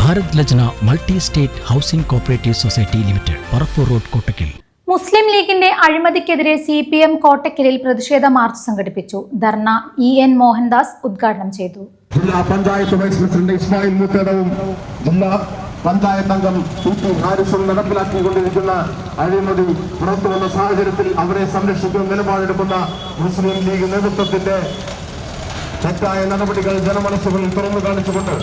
Bharat Lajna multi state housing cooperative society limited Parappur road Kottakkal. Muslim ലീഗിന്റെ അഴിമതിക്കെതിരെ C P M കോട്ടക്കലിൽ പ്രതിഷേധ March സംഘടിപ്പിച്ചു. ധർണ E N Mohandas ഉദ്ഘാടനം ചെയ്തു. ജില്ലാ പഞ്ചായത്ത് വൈസ് പ്രസിഡന്റ് ഇസ്മായിൽ മുത്തേടവും ജില്ലാ പഞ്ചായത്ത് അംഗം പി ടി ഹാരിസും നടപ്പിലാക്കിക്കൊണ്ടിരിക്കുന്ന അഴിമതി പുറത്തു വന്ന സാഹചര്യത്തിൽ അവരെ സംരക്ഷിക്കുന്ന നിലപാടെടുക്കുന്ന മുസ്ലിം ലീഗ് നേതൃത്വത്തിന്റെ തെറ്റായ നടപടികൾ ജനമനസ്സുകളിൽ തുറന്നു കാണിച്ചുകൊണ്ട്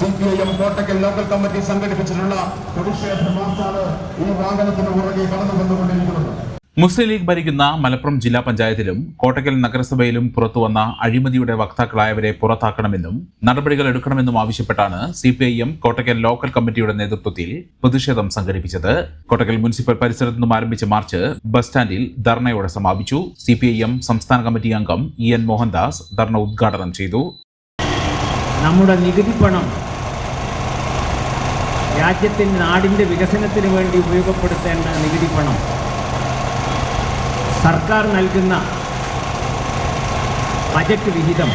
C P I M Kottakkal local committee സംഘടിപ്പിച്ചിട്ടുള്ള പ്രതിഷേധ മാർച്ചാണ് ഈ വാഹനത്തിന് പുറകെ കടന്നു വന്നുകൊണ്ടിരിക്കുന്നത്. മുസ്ലിം ലീഗ് ഭരിക്കുന്ന മലപ്പുറം ജില്ലാ പഞ്ചായത്തിലും കോട്ടക്കൽ നഗരസഭയിലും പുറത്തുവന്ന അഴിമതിയുടെ വക്താക്കളായവരെ പുറത്താക്കണമെന്നും നടപടികൾ എടുക്കണമെന്നും ആവശ്യപ്പെട്ടാണ് C P I M Kottakkal local കമ്മിറ്റിയുടെ നേതൃത്വത്തിൽ പ്രതിഷേധം സംഘടിപ്പിച്ചത്. കോട്ടക്കൽ മുനിസിപ്പൽ പരിസരത്ത് നിന്നും ആരംഭിച്ച മാർച്ച് ബസ് സ്റ്റാൻഡിൽ ധർണയോടെ സമാപിച്ചു. സി പി ഐ എം സംസ്ഥാന കമ്മിറ്റി അംഗം ഇ എൻ മോഹൻദാസ് ധർണ ഉദ്ഘാടനം ചെയ്തു. നമ്മുടെ നികുതി പണം രാജ്യത്തിന്റെ നാടിന്റെ വികസനത്തിന് വേണ്ടി ഉപയോഗപ്പെടുത്തേണ്ട നികുതി പണം സർക്കാർ നൽകുന്ന ബജറ്റ് വിഹിതം.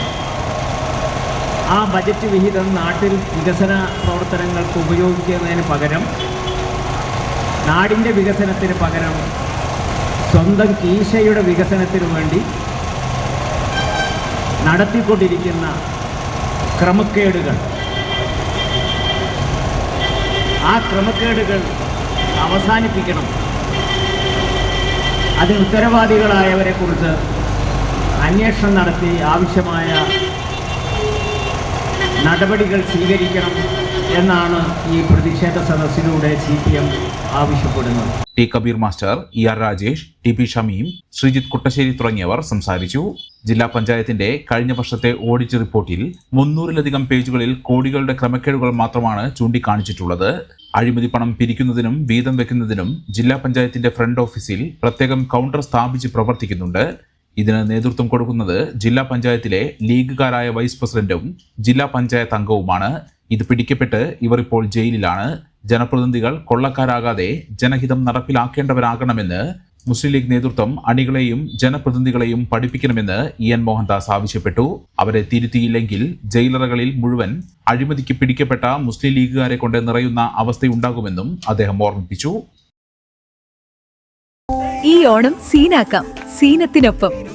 ആ ബജറ്റ് വിഹിതം നാട്ടിൽ വികസന പ്രവർത്തനങ്ങൾക്ക് ഉപയോഗിക്കുന്നതിന് പകരം നാടിന്റെ വികസനത്തിന് പകരം സ്വന്തം കീശയുടെ വികസനത്തിന് വേണ്ടി നടത്തിക്കൊണ്ടിരിക്കുന്ന ക്രമക്കേടുകൾ. ആ ക്രമക്കേടുകൾ അവസാനിപ്പിക്കണം. അതിന് ഉത്തരവാദികളായവരെ കുറിച്ച് അന്വേഷണം നടത്തി ആവശ്യമായ നടപടികൾ സ്വീകരിക്കണം. എന്നാണ് ഈ പ്രതിഷേധ സദസ്സിലൂടെ സി പി എം ആവശ്യപ്പെടുന്നത്. T Kabir master E R Rajesh T P Shameem Sreejith Kuttassery തുടങ്ങിയവർ സംസാരിച്ചു. ജില്ലാ പഞ്ചായത്തിന്റെ കഴിഞ്ഞ വർഷത്തെ ഓഡിറ്റ് റിപ്പോർട്ടിൽ മുന്നൂറിലധികം പേജുകളിൽ കോടികളുടെ ക്രമക്കേടുകൾ മാത്രമാണ് ചൂണ്ടിക്കാണിച്ചിട്ടുള്ളത്. അഴിമതി പണം പിരിക്കുന്നതിനും വീതം വെക്കുന്നതിനും ജില്ലാ പഞ്ചായത്തിന്റെ ഫ്രണ്ട് ഓഫീസിൽ പ്രത്യേകം കൗണ്ടർ സ്ഥാപിച്ച് പ്രവർത്തിക്കുന്നുണ്ട്. ഇതിന് നേതൃത്വം കൊടുക്കുന്നത് ജില്ലാ പഞ്ചായത്തിലെ ലീഗുകാരായ വൈസ് പ്രസിഡന്റും ജില്ലാ പഞ്ചായത്ത് അംഗവുമാണ്. ഇത് പിടിക്കപ്പെട്ട് ഇവർ ഇപ്പോൾ ജയിലിലാണ്. ജനപ്രതിനിധികൾ കൊള്ളക്കാരാകാതെ ജനഹിതം നടപ്പിലാക്കേണ്ടവരാകണമെന്ന് മുസ്ലിം ലീഗ് നേതൃത്വം അണികളെയും ജനപ്രതിനിധികളെയും പഠിപ്പിക്കണമെന്ന് ഇ എൻ മോഹൻദാസ് ആവശ്യപ്പെട്ടു. അവരെ തിരുത്തിയില്ലെങ്കിൽ ജയിലറകളിൽ മുഴുവൻ അഴിമതിക്ക് പിടിക്കപ്പെട്ട മുസ്ലിം ലീഗുകാരെ കൊണ്ട് നിറയുന്ന അവസ്ഥയുണ്ടാകുമെന്നും അദ്ദേഹം ഓർമ്മിപ്പിച്ചു. ഈ ഓണം സീനാക്കാം. സീനത്തിനൊപ്പം.